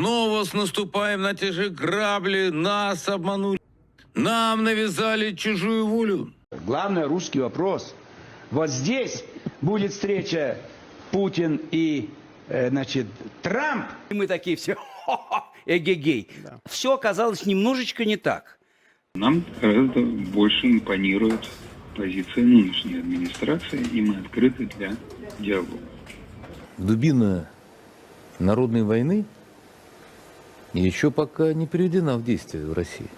снова наступаем на те же грабли, нас обманули, нам навязали чужую волю. Главное русский вопрос. Вот здесь будет встреча Путин и э, значит, Трамп. И мы такие все, эгегей. Все оказалось немножечко не так. Нам гораздо больше импонирует позиция нынешней администрации, и мы открыты для диалога. Дубина народной войны еще пока не приведена в действие в России.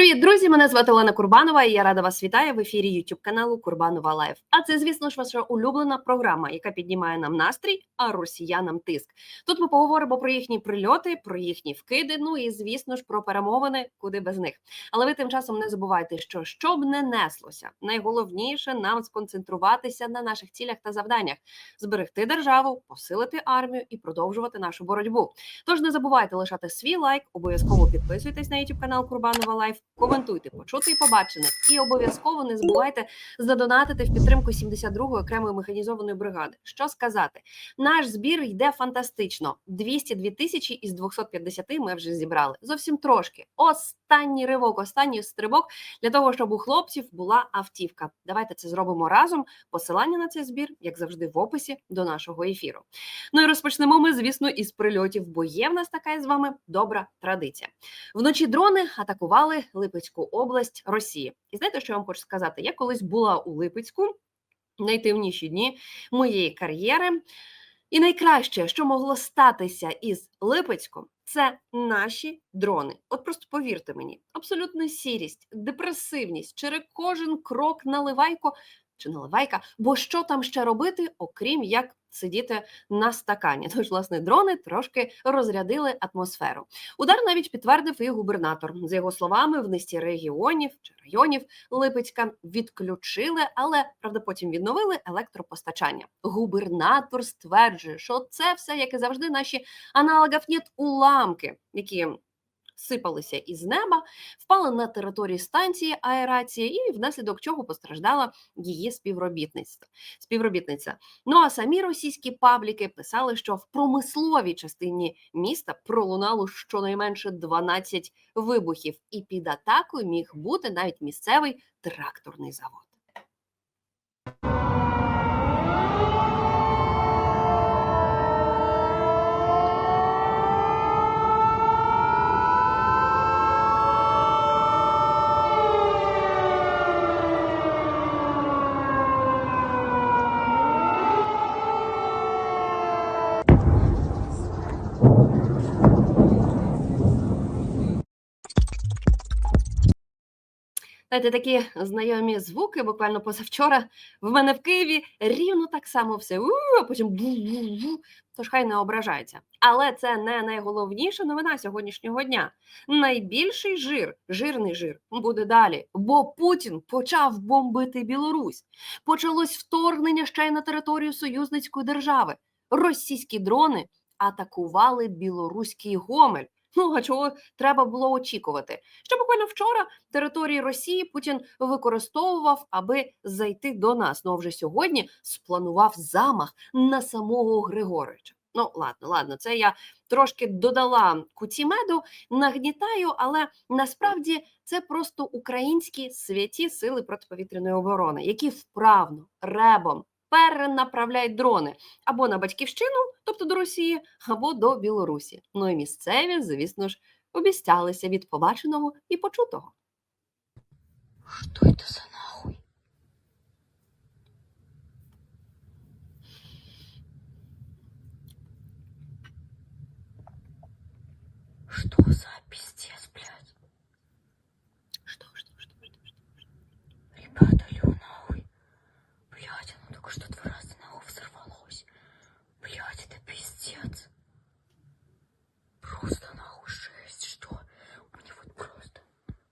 Привіт, друзі! Мене звати Олена Курбанова, і я рада вас вітаю в ефірі YouTube каналу Курбанова Лайф. А це, звісно ж, ваша улюблена програма, яка піднімає нам настрій, а росіянам тиск. Тут ми поговоримо про їхні прильоти, про їхні вкиди. Ну і звісно ж про перемовини, куди без них. Але ви тим часом не забувайте, що щоб не неслося, найголовніше нам сконцентруватися на наших цілях та завданнях, зберегти державу, посилити армію і продовжувати нашу боротьбу. Тож не забувайте лишати свій лайк, обов'язково підписуйтесь на YouTube канал Курбанова Лайф, коментуйте, почути і побачене, і обов'язково не забувайте задонатити в підтримку 72-ї окремої механізованої бригади. Що сказати, наш збір йде фантастично. 202 тисячі із 250 ми вже зібрали. Зовсім трошки. Останній ривок, останній стрибок для того, щоб у хлопців була автівка. Давайте це зробимо разом. Посилання на цей збір, як завжди, в описі до нашого ефіру. Ну і розпочнемо ми, звісно, із прильотів, бо є в нас така з вами добра традиція. Вночі дрони атакували Липецьку область Росії. І знаєте, що я вам хочу сказати? Я колись була у Липецьку найтемніші дні моєї кар'єри. І найкраще, що могло статися із Липецьком, це наші дрони. От просто повірте мені, абсолютна сірість, депресивність, через кожен крок наливайко чи наливайка, бо що там ще робити, окрім як сидіти на стакані. Тож, власне, дрони трошки розрядили атмосферу. Удар навіть підтвердив і губернатор. За його словами, в низці регіонів чи районів Липецька відключили, але правда потім відновили електропостачання. Губернатор стверджує, що це все, як і завжди, наші аналогів нет уламки, які сипалися із неба, впали на території станції аерації, і внаслідок чого постраждала її співробітниця. співробітниця. Ну а самі російські пабліки писали, що в промисловій частині міста пролунало щонайменше 12 вибухів, і під атакою міг бути навіть місцевий тракторний завод. Знаєте, такі знайомі звуки буквально позавчора в мене в Києві рівно так само все. у, А потім бу-бу-бу. Тож хай не ображається. Але це не найголовніша новина сьогоднішнього дня. Найбільший жир, жирний жир, буде далі. Бо Путін почав бомбити Білорусь. Почалось вторгнення ще й на територію союзницької держави. Російські дрони атакували білоруський Гомель. Ну а чого треба було очікувати? Що буквально вчора території Росії Путін використовував, аби зайти до нас. Ну а вже сьогодні спланував замах на самого Григорича. Ну, ладно, ладно, це я трошки додала куті меду, нагнітаю, але насправді це просто українські святі сили протиповітряної оборони, які вправно ребом перенаправляють дрони або на батьківщину, тобто до Росії, або до Білорусі. Ну і місцеві, звісно ж, обіцялися від побаченого і почутого. Что это за нахуй? Что за пиздец, блядь? Що, що, що, що, що? Ребята, лю нахуй. Блядь, оно только что два раза нахуй взорвалось. Блядь, это пиздец. Просто нахуй жесть, что? У него вот просто...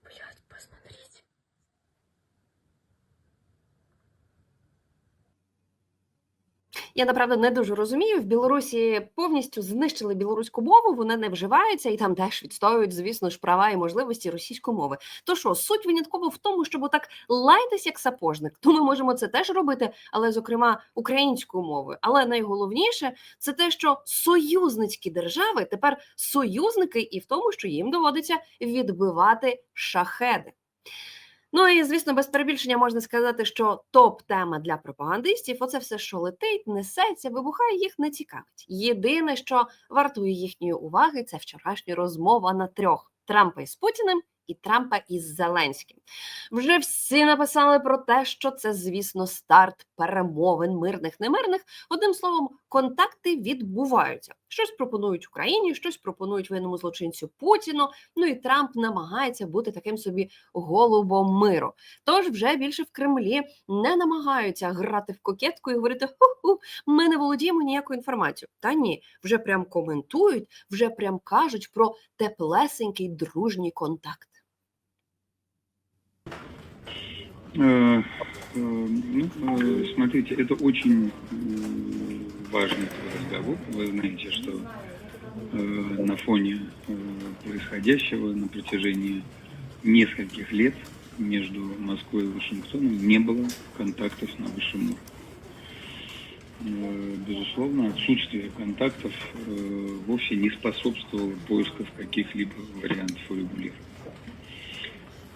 Блядь, посмотрите. Я направду не дуже розумію. В Білорусі повністю знищили білоруську мову, вона не вживається, і там теж відстоюють, звісно ж, права і можливості російської мови. То що, суть винятково в тому, щоб отак лайтесь як сапожник. То ми можемо це теж робити, але зокрема українською мовою. Але найголовніше це те, що союзницькі держави тепер союзники, і в тому, що їм доводиться відбивати шахеди. Ну і звісно, без перебільшення можна сказати, що топ-тема для пропагандистів оце все, що летить, несеться, вибухає, їх не цікавить. Єдине, що вартує їхньої уваги, це вчорашня розмова на трьох: Трампа із Путіним і Трампа із Зеленським. Вже всі написали про те, що це, звісно, старт перемовин мирних, немирних. Одним словом, контакти відбуваються. Щось пропонують Україні, щось пропонують воєнному злочинцю Путіну. Ну і Трамп намагається бути таким собі голубом миру. Тож вже більше в Кремлі не намагаються грати в кокетку і говорити ху-ху, ми не володіємо ніякою інформацією. Та ні, вже прям коментують, вже прям кажуть про теплесенький дружній контакт. Э, э, ну, э, смотрите, это очень важный разговор. Вы знаете, что э, на фоне э, происходящего на протяжении нескольких лет между Москвой и Вашингтоном не было контактов на высшем уровне. Э, Безусловно, отсутствие контактов э, вовсе не способствовало поисков каких-либо вариантов урегулирования.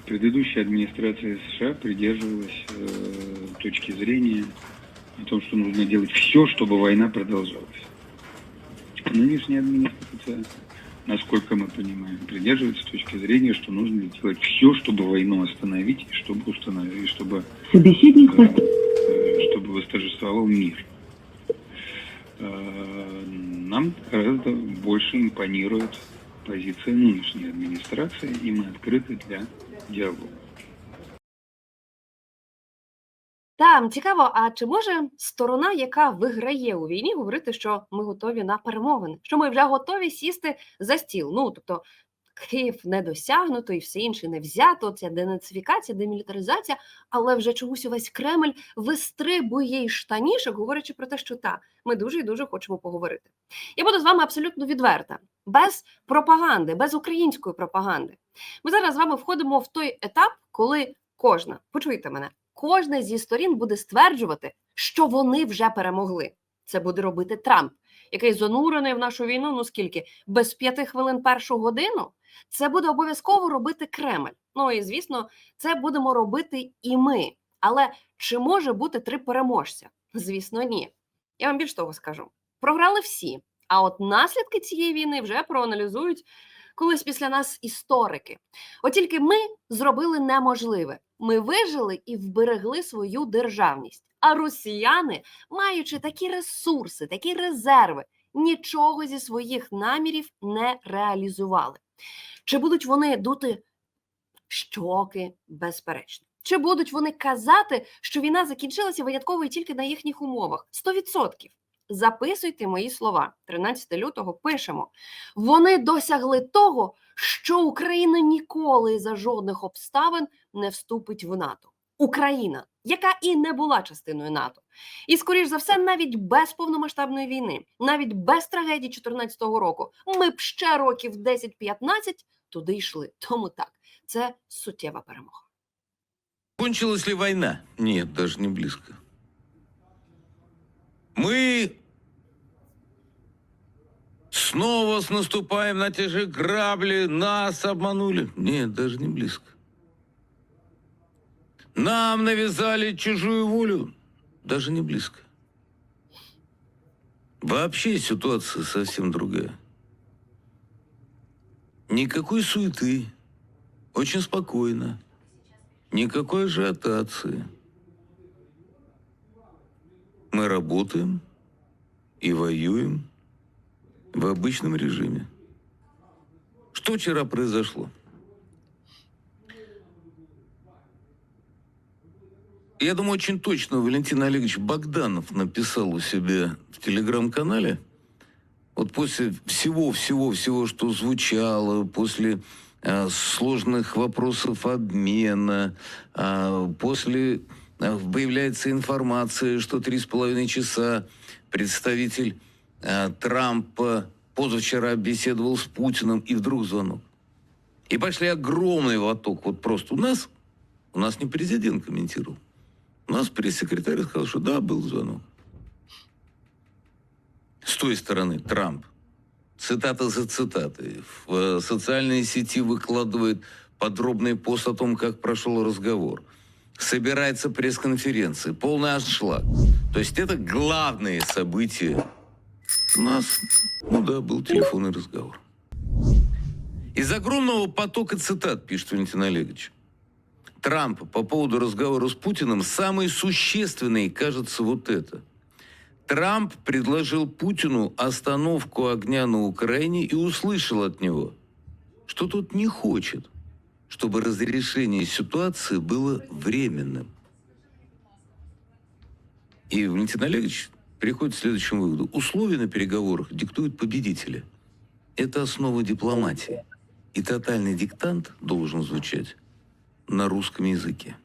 Предыдущая администрация США придерживалась э, точки зрения о том, что нужно делать все, чтобы война продолжалась. Нынешняя администрация, насколько мы понимаем, придерживается точки зрения, что нужно делать все, чтобы войну остановить и чтобы установить, чтобы, Собеседник э, э, чтобы восторжествовал мир. Э, Нам гораздо больше импонирует позиция нынешней администрации, и мы открыты для диалога. Там цікаво, а чи може сторона, яка виграє у війні, говорити, що ми готові на перемовини, що ми вже готові сісти за стіл? Ну тобто Київ не досягнуто і все інше не взято. Це денацифікація, демілітаризація, але вже чомусь увесь Кремль вистрибує із штанішок, говорячи про те, що та ми дуже і дуже хочемо поговорити. Я буду з вами абсолютно відверта, без пропаганди, без української пропаганди. Ми зараз з вами входимо в той етап, коли кожна, почуйте мене, кожна зі сторін буде стверджувати, що вони вже перемогли. Це буде робити Трамп, який занурений в нашу війну. Ну скільки без п'яти хвилин першу годину. Це буде обов'язково робити Кремль. Ну і звісно, це будемо робити і ми. Але чи може бути три переможця? Звісно, ні. Я вам більш того скажу: програли всі. А от наслідки цієї війни вже проаналізують колись після нас історики. От тільки ми зробили неможливе. Ми вижили і вберегли свою державність. А росіяни, маючи такі ресурси, такі резерви, нічого зі своїх намірів не реалізували. Чи будуть вони дути щоки? Безперечно. Чи будуть вони казати, що війна закінчилася винятково і тільки на їхніх умовах? 100%. Записуйте мої слова. 13 лютого пишемо. Вони досягли того, що Україна ніколи за жодних обставин не вступить в НАТО. Україна, яка і не була частиною НАТО, і скоріш за все, навіть без повномасштабної війни, навіть без трагедії 2014 року, ми б ще років 10-15 туди йшли. Тому так, це суттєва перемога. Кончилась ли война? Нет, даже не близко. Мы снова наступаем на те же грабли, нас обманули. Нет, даже не близко. Нам навязали чужую волю. Даже не близко. Вообще ситуация совсем другая. Никакой суеты. Очень спокойно. Никакой ажиотации. Мы работаем и воюем в обычном режиме. Что вчера произошло? Я думаю, очень точно Валентин Олегович Богданов написал у себя в телеграм-канале. Вот после всего-всего-всего, что звучало, после э, сложных вопросов обмена, э, после э, появляется информация, что три с половиной часа представитель э, Трампа позавчера беседовал с Путиным, и вдруг звонок. И пошли огромный поток. Вот просто у нас, у нас не президент комментировал. У нас пресс-секретарь сказал, что да, был звонок. С той стороны Трамп. Цитата за цитатой. В э, социальные сети выкладывает подробный пост о том, как прошел разговор. Собирается пресс-конференция. Полный аншлаг. То есть это главные события. У нас, ну да, был телефонный разговор. Из огромного потока цитат, пишет Валентин Олегович, Трампа по поводу разговора с Путиным самый существенный кажется вот это. Трамп предложил Путину остановку огня на Украине и услышал от него, что тот не хочет, чтобы разрешение ситуации было временным. И Валентин Олегович приходит к следующему выводу. Условия на переговорах диктуют победители. Это основа дипломатии. И тотальный диктант должен звучать на русском языке.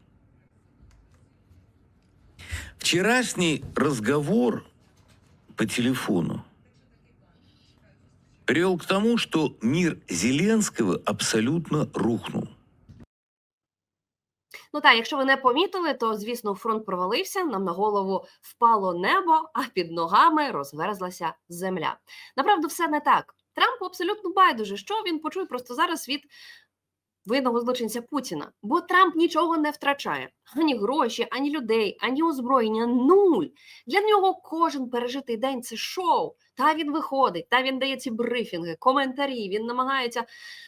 Вчерашний разговор по телефону привел к тому, что мир Зеленского абсолютно рухнул. Ну так, якщо ви не помітили, то звісно фронт провалився. Нам на голову впало небо, а під ногами розверзлася земля. Направду, все не так. Трампу абсолютно байдуже, що він почує просто зараз від винного злочинця Путіна. Бо Трамп нічого не втрачає: ані гроші, ані людей, ані озброєння. Нуль. Для нього кожен пережитий день це шоу. Та він виходить, та він дає ці брифінги, коментарі. Він намагається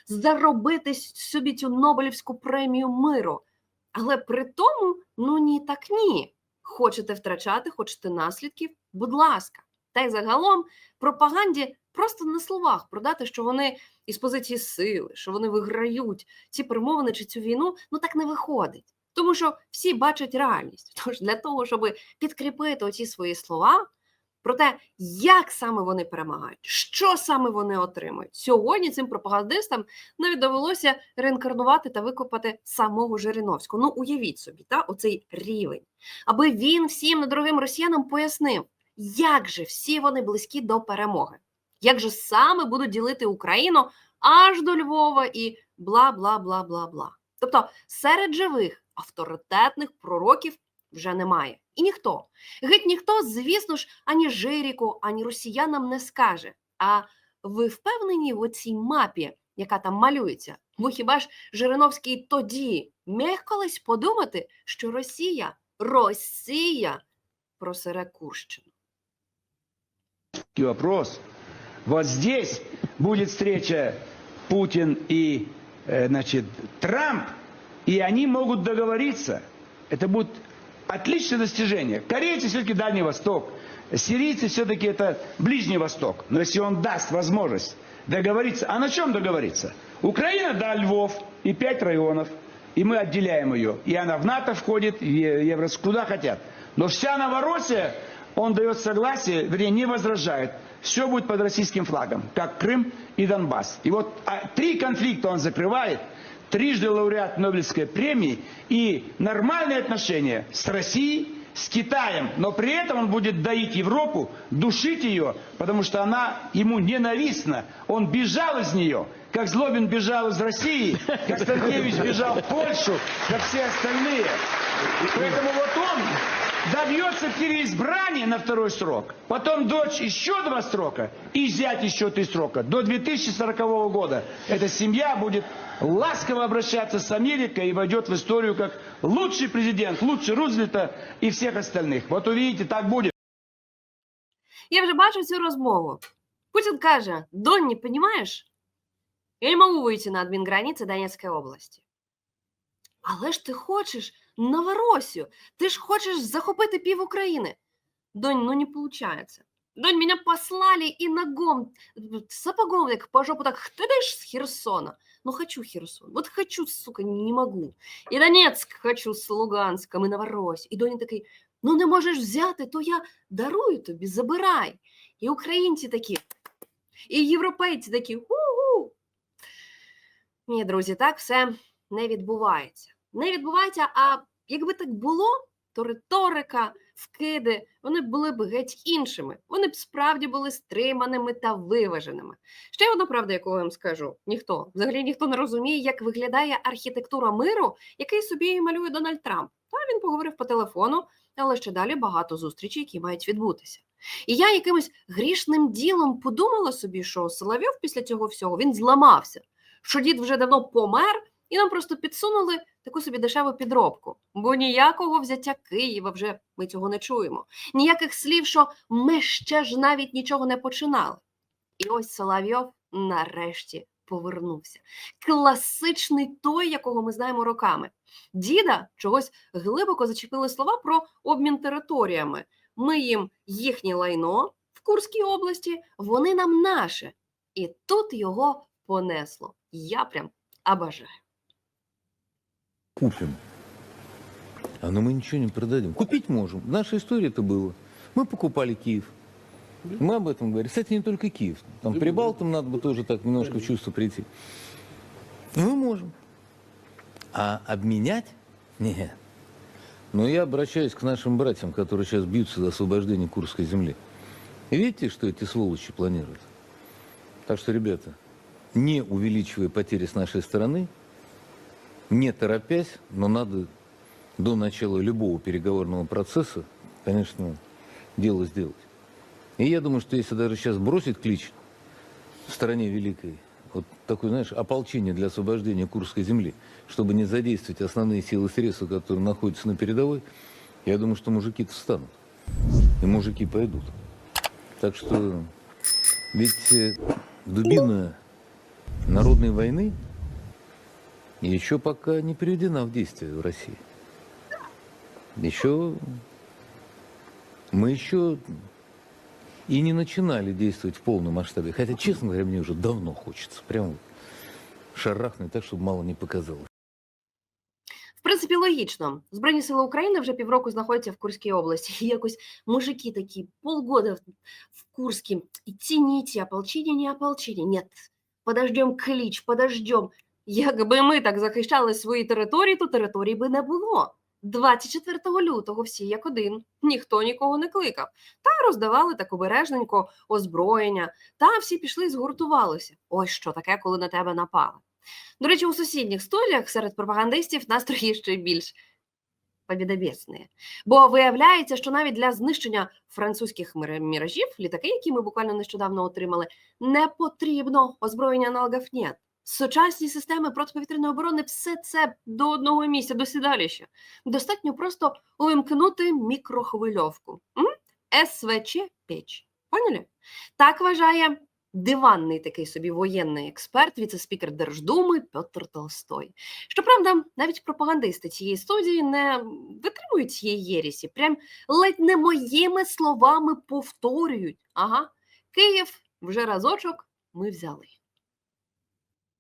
заробити собі цю Нобелівську премію миру. Але при тому, ну ні, так ні. Хочете втрачати, хочете наслідків, будь ласка. Та й загалом пропаганді просто на словах продати, що вони із позиції сили, що вони виграють ці перемовини чи цю війну, ну так не виходить. Тому що всі бачать реальність. Тож для того, щоб підкріпити оці свої слова про те, як саме вони перемагають, що саме вони отримують. Сьогодні цим пропагандистам навіть довелося реінкарнувати та викопати самого Жириновського. Ну, уявіть собі, та, оцей рівень. Аби він всім недорогим росіянам пояснив, як же всі вони близькі до перемоги, як же саме будуть ділити Україну аж до Львова і бла бла бла бла бла. Тобто серед живих авторитетних пророків вже немає. І ніхто, геть ніхто, звісно ж, ані Жиріку, ані росіянам не скаже. А ви впевнені в оцій мапі, яка там малюється? Бо хіба ж Жириновський тоді міг колись подумати, що Росія, Росія просере Курщину? Вопрос. Вот здесь будет встреча Путин и э, значит, Трамп, и они могут договориться. Это будет отличное достижение. Корейцы все-таки Дальний Восток, сирийцы все-таки это Ближний Восток. Но если он даст возможность договориться, а на чем договориться? Украина, да, Львов и пять районов, и мы отделяем ее. И она в НАТО входит, в Еврос, куда хотят. Но вся Новороссия, он дает согласие, вернее, не возражает. Все будет под российским флагом, как Крым и Донбасс. И вот а, три конфликта он закрывает, трижды лауреат Нобелевской премии и нормальные отношения с Россией, с Китаем, но при этом он будет доить Европу, душить ее, потому что она ему ненавистна. Он бежал из нее, как Злобин бежал из России, как Станкевич бежал в Польшу, как все остальные. Поэтому вот он добьется переизбрания на второй срок, потом дочь еще два срока и зять еще три срока. До 2040 года эта семья будет ласково обращаться с Америкой и войдет в историю как лучший президент, лучше Рузвельта и всех остальных. Вот увидите, так будет. Я вже бачу цю розмову. Путін каже: Донні, понімаєш? Я не можу вийти на адмінграниці Донецької області. Але ж ти хочеш Новоросію, ти ж хочеш захопити пів України. Донь, ну не получается. Донь, меня послали и ногом, сапогом так по жопу так хтыдыш с Херсона. Ну хочу Херсон, вот хочу, сука, не могу. І Донецьк хочу з Луганськом, і Новоросію. І Доня такий, ну не можеш взяти, то я дарую тобі, забирай. І українці такі, і європейці такі, у-у. Ні, друзі, так все не відбувається. Не відбувається, а якби так було, то риторика, вкиди, вони були б геть іншими. Вони б справді були стриманими та виваженими. Ще одна правда, яку я вам скажу: ніхто взагалі ніхто не розуміє, як виглядає архітектура миру, який собі малює Дональд Трамп. Та він поговорив по телефону, але ще далі багато зустрічей, які мають відбутися. І я якимось грішним ділом подумала собі, що Соловйов після цього всього він зламався, що дід вже давно помер, і нам просто підсунули таку собі дешеву підробку. Бо ніякого взяття Києва вже ми цього не чуємо. Ніяких слів, що ми ще ж навіть нічого не починали. І ось Соловйов нарешті повернувся. Класичний той, якого ми знаємо роками. Діда чогось глибоко зачепили слова про обмін територіями. Ми їм їхнє лайно в Курській області, вони нам наше. І тут його понесло. Я прям обожаю. Купим. А но мы ничего не продадим. Купить можем. В нашей истории это было. Мы покупали Киев. Мы об этом говорим. Кстати, не только Киев. Там Прибалтам надо бы тоже так немножко в чувство прийти. Мы можем. А обменять? Нет. Но я обращаюсь к нашим братьям, которые сейчас бьются за освобождение Курской земли. Видите, что эти сволочи планируют? Так что, ребята, не увеличивая потери с нашей стороны, не торопясь, но надо до начала любого переговорного процесса, конечно, дело сделать. И я думаю, что если даже сейчас бросить клич в стране великой, вот такое, знаешь, ополчение для освобождения Курской земли, чтобы не задействовать основные силы и средства, которые находятся на передовой, я думаю, что мужики-то встанут. И мужики пойдут. Так что ведь э, дубина народной войны еще пока не приведена в действие в России. Еще мы еще и не начинали действовать в полном масштабе. Хотя, честно говоря, мне уже давно хочется. Прям вот шарахнуть так, чтобы мало не показалось. В принципі, логічно. Збройні сили України вже півроку знаходяться в Курській області. І якось мужики такі полгода в- в Курске. И тяните, ополчение, не ополчение. Нет, подождем клич, подождем. Якби ми так захищали свої території, то території би не було. 24 лютого всі як один, ніхто нікого не кликав. Та роздавали так обережненько озброєння, та всі пішли і згуртувалися. Ось що таке, коли на тебе напали. До речі, у сусідніх студіях серед пропагандистів настрої ще більш побідобєсні. Бо виявляється, що навіть для знищення французьких міражів, літаки, які ми буквально нещодавно отримали, не потрібно озброєння аналогів нет. Сучасні системи протиповітряної оборони все це до одного місця, до сідалища. Достатньо просто увімкнути мікрохвильовку. СВЧ печ. Поняли? Так вважає диванний такий собі воєнний експерт, віце-спікер Держдуми Петр Толстой. Щоправда, навіть пропагандисти цієї студії не витримують цієї єрісі, прям ледь не моїми словами повторюють. Ага, Київ вже разочок ми взяли.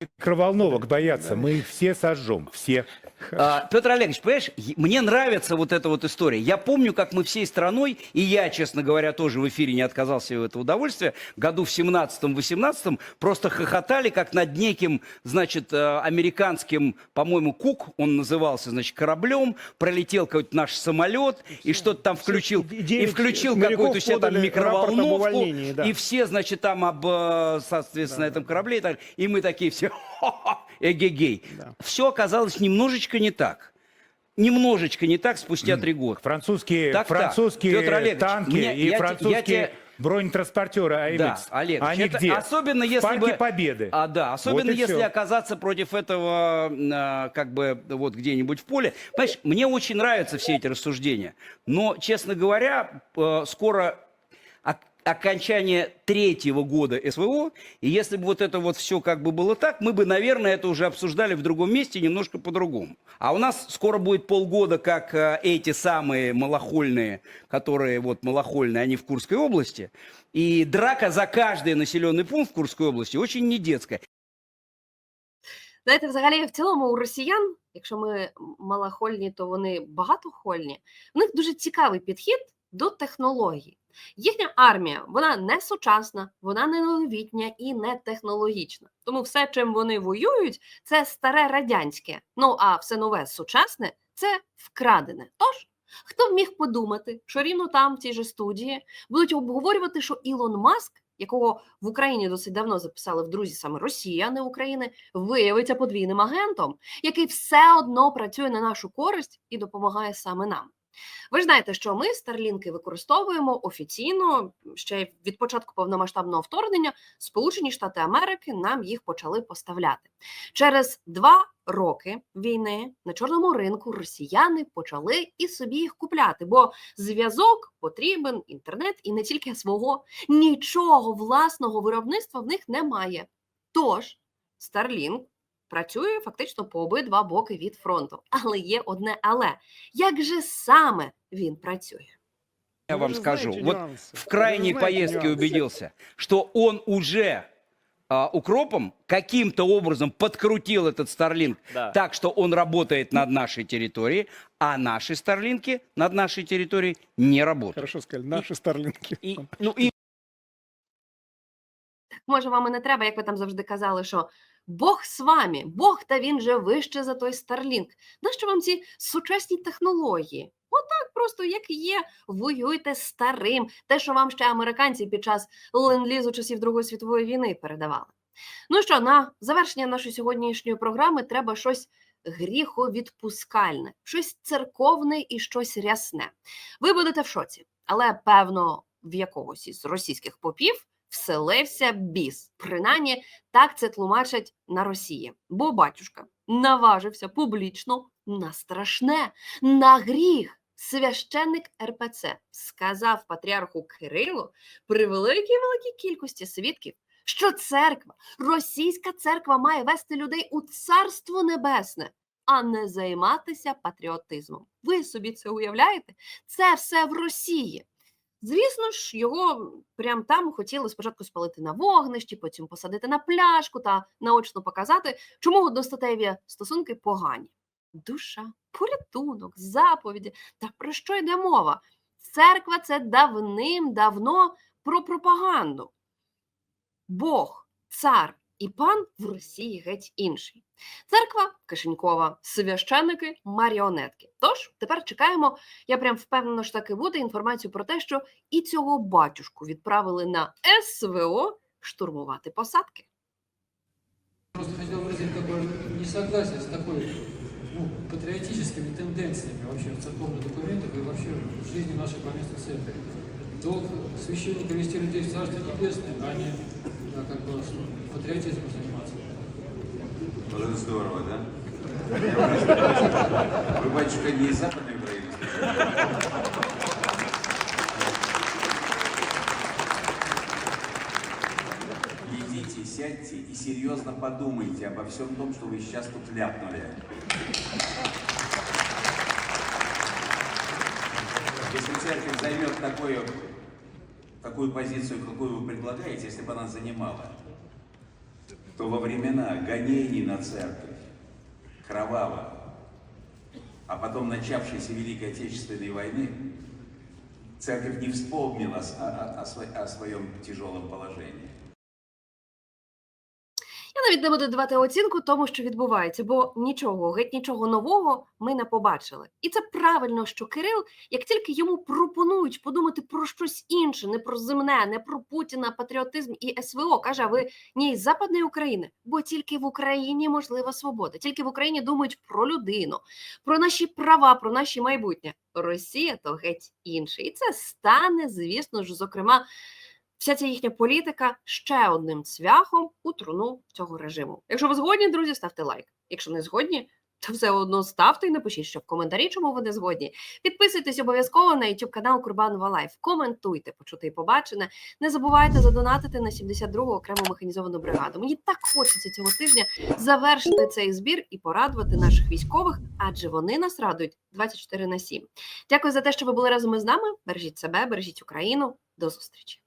Микроволновок боятся, мы их все сожжем, все. А, Петр Олегович, понимаешь, мне нравится вот эта вот история. Я помню, как мы всей страной, и я, честно говоря, тоже в эфире не отказался себе в это удовольствие, году в 17-18 просто хохотали, как над неким, значит, э, американским, по-моему, Кук, он назывался, значит, кораблем, пролетел какой-то наш самолет, и что-то там включил, и включил какую-то себе там микроволновку, увольнении, да. и все, значит, там об, э, соответственно, этом корабле, и, так, и мы такие все, эгегей. Да. Все оказалось немножечко не так. Немножечко не так спустя три года. Французские, Так, так. французские Петр Олегович, танки мне- и я французские я те- бронетранспортеры АМХ. Да, Олег, Они это где? особенно если бы- Победы. А, да, особенно и если всё. оказаться против этого, а, как бы, вот где-нибудь в поле. Понимаешь, мне очень нравятся все эти рассуждения, но, честно говоря, э, скоро ок- окончание третьего года СВО, и если бы вот это вот все как бы было так, мы бы, наверное, это уже обсуждали в другом месте немножко по-другому. А у нас скоро будет полгода, как э, эти самые малохольные, которые вот малохольные, они в Курской области, и драка за каждый населенный пункт в Курской области очень не детская. Знаєте, взагалі, в цілому у росіян, якщо ми малохольні, то вони багатохольні, в них дуже цікавий підхід до технологій. Їхня армія вона не сучасна, вона не новітня і не технологічна. Тому все, чим вони воюють, це старе радянське. Ну а все нове сучасне це вкрадене. Тож Хто б міг подумати, що рівно там, в цій же студії, будуть обговорювати, що Ілон Маск, якого в Україні досить давно записали в друзі саме Росія, а не України, виявиться подвійним агентом, який все одно працює на нашу користь і допомагає саме нам. Ви ж знаєте, що ми старлінки використовуємо офіційно ще від початку повномасштабного вторгнення. Сполучені Штати Америки нам їх почали поставляти. Через два роки війни на чорному ринку росіяни почали і собі їх купляти, бо зв'язок потрібен, інтернет і не тільки свого нічого власного виробництва в них немає. Тож Starlink працює фактично по обидва боки від фронту. Але є одне але як же саме він працює? Я вам скажу, вот в крайней поездке убедился, что он уже а, укропом каким-то образом подкрутил этот Starlink Да. так, что он работает над нашей территорией, а наши Старлинки над нашей территорией не работают. Хорошо сказали, наши старлинки. И, ну, и Може, вам і не треба, як ви там завжди казали, що Бог з вами, Бог та він же вище за той Starlink. Нащо вам ці сучасні технології? Отак просто як є, воюйте старим, те, що вам ще американці під час ленд-лізу часів Другої світової війни передавали. Ну що, на завершення нашої сьогоднішньої програми треба щось гріховідпускальне, щось церковне і щось рясне. Ви будете в шоці, але певно в якогось із російських попів вселився біс. Принаймні, так це тлумачать на Росії. Бо батюшка наважився публічно на страшне, на гріх. Священник РПЦ сказав патріарху Кирилу при великій великій кількості свідків, що церква, російська церква має вести людей у царство небесне, а не займатися патріотизмом. Ви собі це уявляєте? Це все в Росії. Звісно ж, його прям там хотіли спочатку спалити на вогнищі, потім посадити на пляшку та наочно показати, чому одностатеві стосунки погані. Душа, порятунок, заповіді. Так про що йде мова? Церква це давним-давно про пропаганду. Бог, цар і пан в Росії геть інший. Церква кишенькова, священники, маріонетки. Тож тепер чекаємо. Я прям впевнена, що так і буде інформацію про те, що і цього батюшку відправили на СВО штурмувати посадки. Просто хотел выразить такое несогласие с такой ну, патриотическими тенденциями вообще в церковных документах и вообще в жизни нашей поместной церкви. Долг священника вести людей в Царствие Небесное, а не да, как бы патриотизмом заниматься. Это здорово, да? Вы, батюшка, не из Западной Украины? Идите, сядьте и серьезно подумайте обо всем том, что вы сейчас тут ляпнули. Если церковь займет такую, такую позицию, какую вы предлагаете, если бы она занимала, то во времена гонений на церковь, кроваво, а потом начавшейся Великой Отечественной войны, церковь не вспомнила о, о- о о своем тяжелом положении. Навіть не буду давати оцінку тому, що відбувається, бо нічого, геть нічого нового ми не побачили. І це правильно, що Кирил, як тільки йому пропонують подумати про щось інше, не про земне, не про Путіна, патріотизм і СВО, каже: а ви ні з Западної України, бо тільки в Україні можлива свобода, тільки в Україні думають про людину, про наші права, про наші майбутнє. Росія то геть інше. І це стане, звісно ж, зокрема вся ця їхня політика ще одним цвяхом у труну цього режиму. Якщо ви згодні, друзі, ставте лайк. Якщо не згодні, то все одно ставте і напишіть, що в коментарі, чому ви не згодні. Підписуйтесь обов'язково на YouTube канал Курбанова Лайф. Коментуйте, почути і побачене. Не забувайте задонатити на 72-гу окрему механізовану бригаду. Мені так хочеться цього тижня завершити цей збір і порадувати наших військових, адже вони нас радують 24 на 7. Дякую за те, що ви були разом із нами. Бережіть себе, бережіть Україну. До зустрічі.